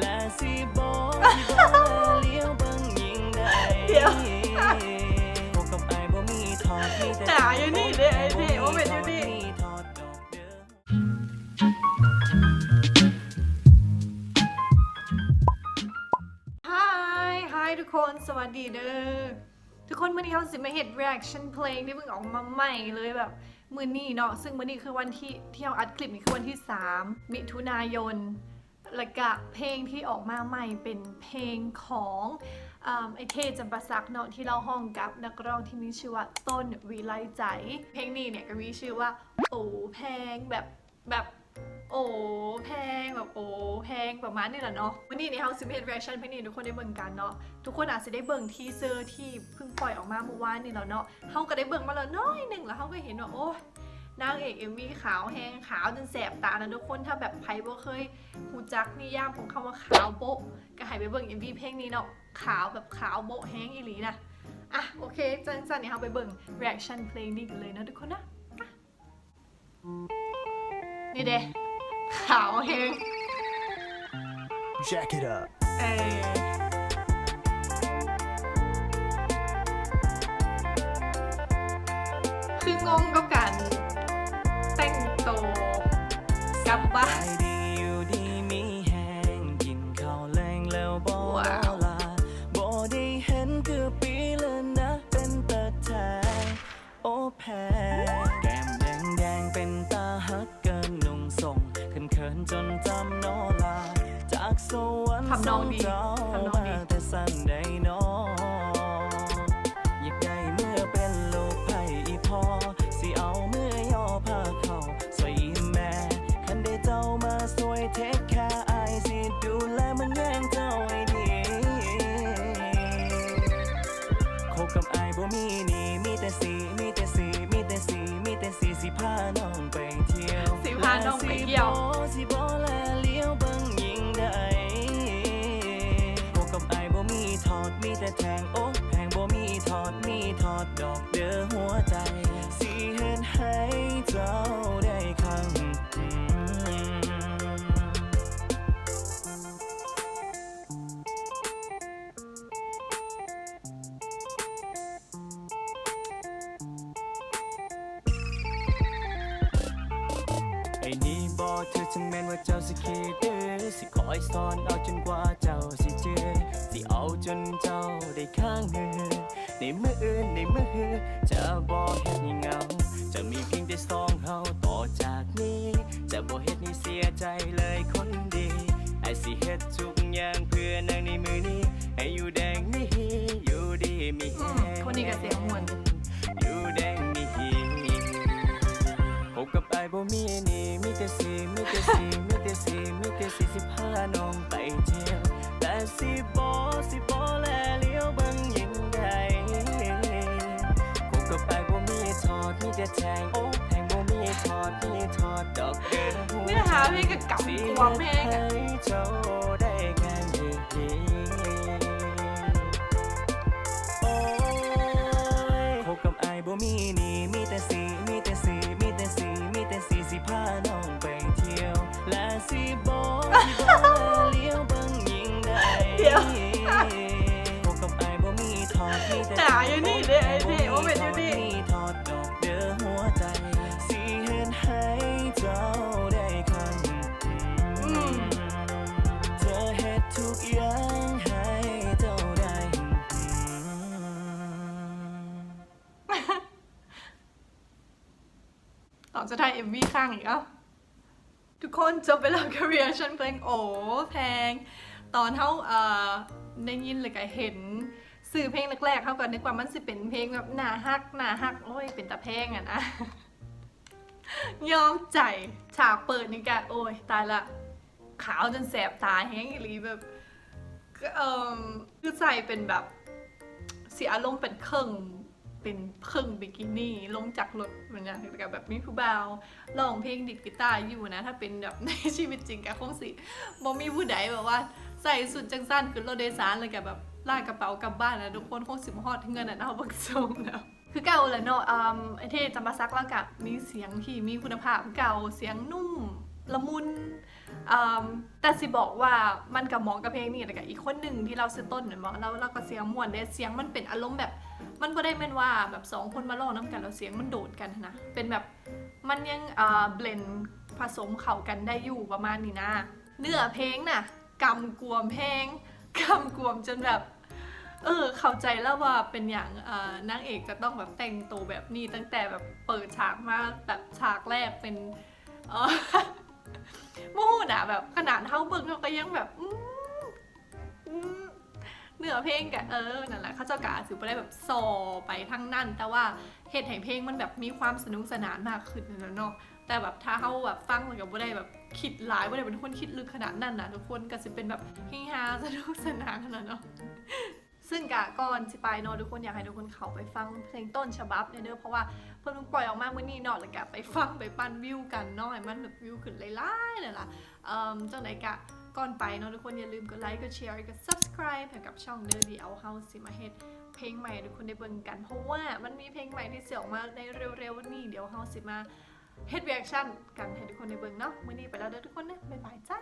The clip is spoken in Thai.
และสิบอกที่บอกเลี้ยวเบิ่งยิงได้เดี๋ยวพวกกับไอ้บ่มีทอดมีแต่หาอยู่นี่เด้ไอ้เท่ว่เป็นอยู่นี่มีทอดดอกเด้อฮายฮายทุกคนสวัสดีเด้อทุกคนมื่อนี้เขาสิมาเห็น reaction เพลงที่เพิ่งออกมาใหม่เลยแบบมือนี้เนาะซึ่งมือนี้คือวันที่ที่เราอัดคลิปนี้คือวันที่ 3 มิถุนายน แล้วก็เพลงที่ออกมาใหม่เป็นเพลงของอไอเทจำปาสักเนาะที่เราห้องกับนักร้องที่มีชื่อว่าต้นวิไลใจ เพลงนี้เนี่ยก็มีชื่อว่าโอ้แพงแบบแบบโอ้แพงแบบโอ้แพงประมาณนี้แหละเนาะวันนี้ในเฮาสิบเอ็ด reaction เพลงนี้ทุกคนได้เบิ่งกันเนาะทุกคนอาจจะได้เบิ่งทีเซอร์ที่เพิ่งปล่อยออกมาเมื่อวานนี่แล้วเนาะเฮาก็ได้เบิ่งมาแล้วน้อยหนึ่งแล้วเฮาก็เห็นว่าโอ้ นางเอก MV ขาวแหงขาวจนแสบตานะทุกคนถ้าแบบใครบ่เคยหูจักนิยามของคำว่าขาวโบ๊ะก็ให้ไปเบิ่ง MV เพลงนี้เนาะขาวแบบขาวโบ๊ะแห้งอีหลีนะอะโอเคจังจันเนี่ยเฮาไปเบิ่ง reaction เพลงนี้กันเลยนะทุกคนนะอะนี่เด้ขาวเฮง Jack it up เออคืองงกับการ แต่งตัวกลับบ้านแหงกินข้าว้าวลาบ่ได้เห็นคือปีแล้วนะเป็นตาแทนโอแพ้แก้มแดงแดงๆเป็นตาฮักเกินนุ่งส่งเขินเขินๆจนจำโนลา จากสวรรค์ทำนองดีทำนองดีแต่สั้นได้น้อ บ่มีนี่มีแต่สี นี่บอกเธอถึงแม้นว่าเจ้าสิคิดดื้อสิคอยสอนเอาจนกว่าเจ้าสิเจอสิเอาจนเจ้าได้ข้างมือในมืออื่นในมือจะบอกเฮ็ดให้เหงา จะมีเพียงแต่สองเฮาต่อจากนี้ จะบ่เฮ็ดให้เสียใจเลยคนดีไอ้สิเฮ็ดทุกอย่างเพื่อนางในมือนี้ให้อยู่แดงมีอยู่ดีมีแฮอืมคนนี้ก็เสียงม่วนอยู่แดงมีฮีพบกับไอ้ายบ่มีหนี่ น้องไปเที่ยวแต่สิบ่สิบ่แลเลี้ยวเบิ่งยิงใหญ่พบกับไอ้ายบ่มีทอดมีแต่แทงโอ้แทงบ่มีทอดมีทอดดอกเด้อเนื้อหาเพลงก็กำกวมแห้งอะเจ้าได้แค่นี้โอ้ยพบกับไอ้ายบ่มีนี่มีแต่สีมีแต่สีมีแต่สีมีแต่สีสิพาน้องไปเที่ยวและสิบ่สิบ่เยวพบกับไอ้ายบ่มีทอดมีแต่หาอยู่นี่เด้ไอ้เท่ว่าเป็นอยู่นี่มีทอดดอกเด้อหัวใจสิเฮ็ดให้เจ้าได้คันอืมเธอเฮ็ดทุกอย่างให้เจ้าได้ตอนจะถ่าย MV ข้างอีกอะทุกคนจบไปแล้วกับ reaction เพลงโอ้แพง ตอนเท่าเอ่อได้ยินเลยก็เห็นสื่อเพลงแรกๆเขาก็นึกว่ามันสิเป็นเพลงแบบหนาฮักหนาฮักโอ้ยเป็นตะแพงอะนะยอมใจฉากเปิดนี่กะโอ้ยตายละขาวจนแสบตาแห้งอีหลีแบบเออคือใส่เป็นแบบเสียอารมณ์เป็นเครื่องเป็นเครื่องบิกินี่ลงจากรถเหมือนกับแบบมีผู้บ่าวร้องเพลงดิดกีตาร์อยู่นะ ถ้าเป็นแบบในชีวิตจริงกับคงสิบ่มีผู้ใดแบบว่า ใส่สุดจังสั้นขึ้นรถโดยสารเลยกับแบบลากกระเป๋ากลับบ้านนะทุกคนคงสิบฮอดเงินอะเอาบักส่งนะคือเก่าแหละเนาะอืมไอเทจำปาซักแล้วกับมีเสียงที่มีคุณภาพเก่าเสียงนุ่มละมุนแต่สิบอกว่ามันกับหมองกับเพลงนี่แต่กับอีกคนหนึ่งที่เราซื้อต้นเหมือนบอกแล้วเราก็เสียงม่วนเด้เสียงมันเป็นอารมณ์แบบ มันก็ได้เป็นว่าแบบสองคนมาร้องน้ำกันแล้วเสียงมันโดดกันนะเป็นแบบมันยังอ่าเบลนผสมเข้ากันได้อยู่ประมาณนี้นะ เนื้อเพลงน่ะ กำกวมเพลงกำกวมจนแบบเออเข้าใจแล้วว่าเป็นอย่างนางเอกจะต้องแบบแต่งตัวแบบนี้ตั้งแต่แบบเปิดฉากมาแบบฉากแรกเป็นมูดอะแบบขนาดเท่าเบิ่งเขาก็ยังแบบอืมอืมเนื้อเพลงกะเออนั่นแหละเขาเจ้ากะถือไปได้แบบโซไปทั้งนั้นแต่ว่าเหตุแห่งเพลงมันแบบมีความสนุกสนานมากขึ้นนะเนาะ แต่แบบถ้าเขาแบบฟังมันกับบ่ได้แบบคิดหลายบ่ได้เป็นคนคิดลึกขนาดนั้นนะทุกคนก็จะเป็นแบบเฮฮาสนุกสนานขนาดเนาะซึ่งกะก่อนสิไปเนาะทุกคนอยากให้ทุกคนเข้าไปฟังเพลงต้นฉบับเนี่ยเด้อเพราะว่าเพิ่งปล่อยออกมาเมื่อนี้เนาะแล้วกะไปฟังไปปั้นวิวกันเนาะให้มันแบบวิวขึ้นหลายๆเลยล่ะเอ่อจังไหนกะก่อนไปเนาะทุกคนอย่าลืมกดไลค์กดแชร์กด subscribe ให้กับช่องเด้อดีเอาเฮาสิมาเฮ็ดเพลงใหม่ทุกคนได้เบิ่งกัน เพราะว่ามันมีเพลงใหม่ที่เสียออกมาในเร็วๆนี้เดี๋ยวเฮาสิมา เฮ็ดเรีแอคชั่นกันให้ทุกคนในเบิ่งเนาะมื้อนี้ไปแล้วเด้อทุกคนเด้อบ๊ายบายจ้า